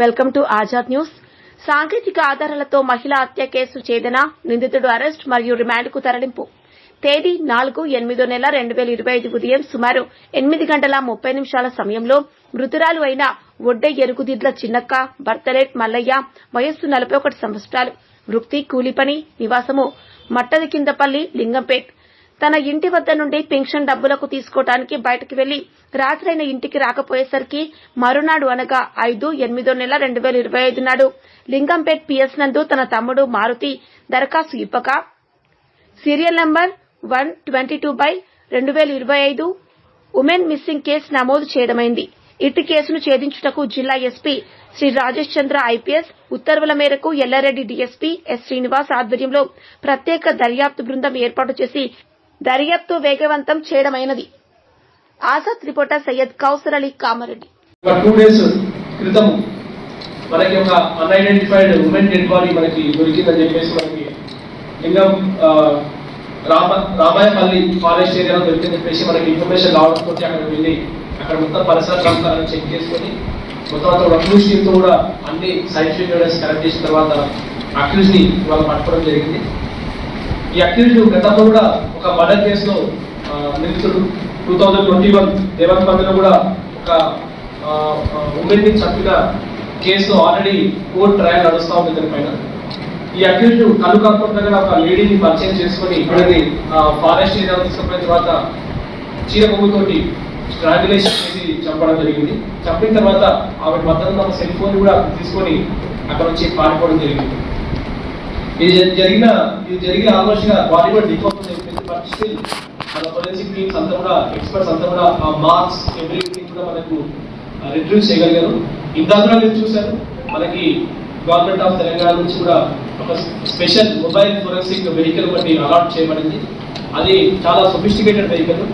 Welcome to Azad news. సాంకేతిక ఆధారాలతో మహిళ హత్య కేసు ఛేదన నిందితుడు అరెస్ట్ మరియు రిమాండ్కు తరలింపు. తేదీ నాలుగు ఎనిమిదో నెల రెండు వేల ఇరవై ఐదు ఉదయం సుమారు ఎనిమిది గంటల ముప్పై నిమిషాల సమయంలో మృతురాలు అయిన ఒడ్డె ఎరుగుదిద్ల చిన్నక్క బర్తలేట్ మల్లయ్య వయస్సు నలభై ఒకటి సంవత్సరాలు వృత్తి కూలిపని నివాసము మట్టది కిందపల్లి లింగంపేట్. తన ఇంటి వద్ద నుండి పెన్షన్ డబ్బులకు తీసుకోవటానికి బయటకు వెళ్ళి రాత్రైన ఇంటికి రాకపోయేసరికి మరునాడు అనగా ఐదు ఎనిమిదో నెల రెండు వేల ఇరవై ఐదు నాడు లింగంపేట్ పిఎస్ నందు తన తమ్ముడు మారుతి దరఖాస్తు ఇవ్వగా serial number one twenty two by రెండు వేల ఇరవై ఐదు ఉమెన్ మిస్సింగ్ కేసు నమోదు చేయడమైంది. ఇటు కేసును ఛేదించుటకు జిల్లా ఎస్పీ శ్రీ రాజేష్ చంద్ర ఐపీఎస్ ఉత్తర్వుల మేరకు ఎల్లారెడ్డి డీఎస్పీ ఎస్ శ్రీనివాస్ ఆధ్వర్యంలో ప్రత్యేక దర్యాప్తు బృందం ఏర్పాటు చేసి దర్యాప్తు వేగవంతం చేయడమైనది. Azad reporter Syed Kausar Ali Kamareddy. Two days క్రితం మనకి ఒక అన్ఐడెంటిఫైడ్ ఉమెన్ డెడ్ బాడీ మనకి దొరికిందని చెప్పేసి మనకి లింగం రామ రామాయపల్లి ఫారెస్ట్ ఏరియాలో దొరికిందని చెప్పేసి మనకి ఇన్ఫర్మేషన్ రావడంతో అక్కడ వెళ్ళి అక్కడ మొత్తం పరిసర ప్రాంతాలను చెక్ చేసుకొని మొత్తం అంతా టీమ్తో కూడా అన్ని సైంటిఫిక్ ఎవిడెన్స్ కలెక్ట్ చేసిన తర్వాత అక్యూజ్ వాళ్ళు పట్టుకోవడం జరిగింది. ఈ అక్యూజ్డ్ గతంలో కూడా ఒక మర్డర్ కేసులో నిందితుడు టూ థౌజండ్ ట్వంటీ వన్ దేవన్పల్లిలో కూడా ఒక ఉమెన్ని చంపిన కేసులో ఆల్రెడీ కోర్టు ట్రయల్ నడుస్తూ ఉంది దాని పైన. ఈ అక్యూజ్డ్ కళ్ళు కాకుండా ఒక లేడీని పరిచయం చేసుకొని ఇప్పుడది ఫారెస్ట్ ఏరియా తీసుకుపోయిన తర్వాత చీరకొమ్ముతోటి స్ట్రాంగులేషన్ చేసి చంపడం జరిగింది. చంపిన తర్వాత ఆవిడ మద్దతు ఉన్న సెల్ ఫోన్ కూడా తీసుకొని అక్కడ నుంచి పారిపోవడం జరిగింది. ఇది జరిగిన ఇది జరిగిన ఆలోచన వారి కూడా డికంపోజ్ అయిపోయింది బట్ స్టిల్ మన ఫోరెన్సిక్ టీమ్స్ అంతా కూడా ఎక్స్పర్ట్స్ అంతా కూడా ఆ మార్క్స్ ఎవ్రీథింగ్ కూడా మనకు రిట్రీవ్ చేయగలిగారు. ఇందాక కూడా మీరు చూశారు మనకి గవర్నమెంట్ ఆఫ్ తెలంగాణ నుంచి కూడా ఒక స్పెషల్ మొబైల్ ఫోరెన్సిక్ వెహికల్ ఒకటి అలాట్ చేయబడింది. అది చాలా సొఫిస్టికేటెడ్ వెహికల్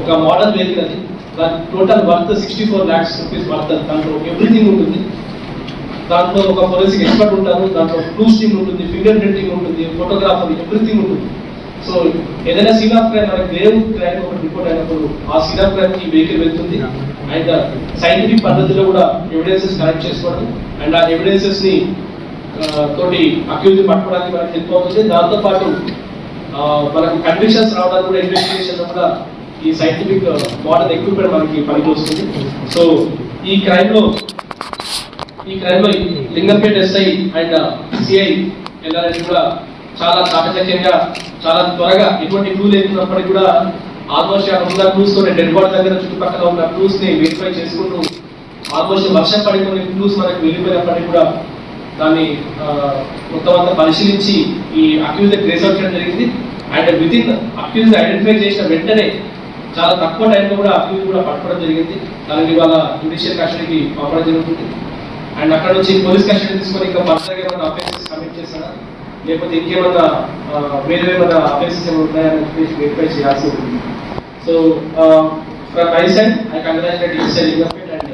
ఒక మోడల్ వెహికల్ అది. దాని total worth sixty four lakhs rupees worth దాంట్లో ఎవ్రీథింగ్ ఉంటుంది. దాంట్లో ఒక ఫోరెన్సిక్ ఎక్స్పర్ట్ ఉంటారు దాంట్లో క్లూస్ స్టీమ్ ఉంటుంది ఫింగర్ ప్రింటింగ్ ఉంటుంది ఫోటోగ్రాఫర్ ఎవ్రీథింగ్ ఉంటుంది. సో ఏదైనా సీన్ ఆఫ్ క్రైమ్ మనకి వేరే క్రైమ్ ఒకటి రిపోర్ట్ అయినప్పుడు ఆ సీన్ ఆఫ్ క్రైమ్కి వెహికల్ వెళ్తుంది. అండ్ సైంటిఫిక్ uh, పద్ధతిలో కూడా ఎవిడెన్సెస్ కలెక్ట్ చేసుకోవడం. అండ్ ఆ ఎవిడెన్సెస్ని తోటి అక్యూజ్ పట్టుకోవడానికి మనకి హెల్ప్ అవుతుంది. దాంతో పాటు మనకు కండిషన్స్ రావడానికి కూడా ఇన్వెస్టిగేషన్ కూడా ఈ సైంటిఫిక్ మోడల్ ఎక్విప్మెంట్ మనకి పనికి వస్తుంది. సో ఈ క్రైమ్లో ఈ క్రైమ్లో Lingampet SI and CI LRS కూడా చాలా చాకచక్యంగా చాలా త్వరగా ఎటువంటి క్లూ లేకున్నప్పటికీ కూడా ఆల్మోస్ట్ అక్కడ ఉన్న క్లూస్తో డెడ్ బాడీ దగ్గర చుట్టుపక్కల ఉన్న క్లూస్ని వెరిఫై చేసుకుంటూ ఆల్మోస్ట్ వర్షం పడిపోయిన క్లూస్ మనకు వెళ్ళిపోయినప్పటికీ కూడా దాన్ని మొత్తం అంతా పరిశీలించి ఈ అక్యూజ్ గ్రేస్ అవుట్ చేయడం జరిగింది. And with in accuse identify చేసిన వెంటనే చాలా తక్కువ టైంలో కూడా అక్యూజ్ కూడా పట్టుకోవడం జరిగింది. దానిని వాళ్ళ జ్యుడిషియల్ కస్టడీకి పంపడం జరుగుతుంది. అండ్ అక్కడ నుంచి పోలీస్ కస్టడీ తీసుకొని ఇంకా ఫర్దర్ ఏమైనా అఫెన్సెస్ కమిట్ చేశారా లేకపోతే ఇంకేమైనా వేరే ఏమైనా అఫెన్సెస్ ఏమైనా ఉన్నాయని చెప్పేసి వెరిఫై చేయాల్సి ఉంటుంది. So from my side I congratulate you cell and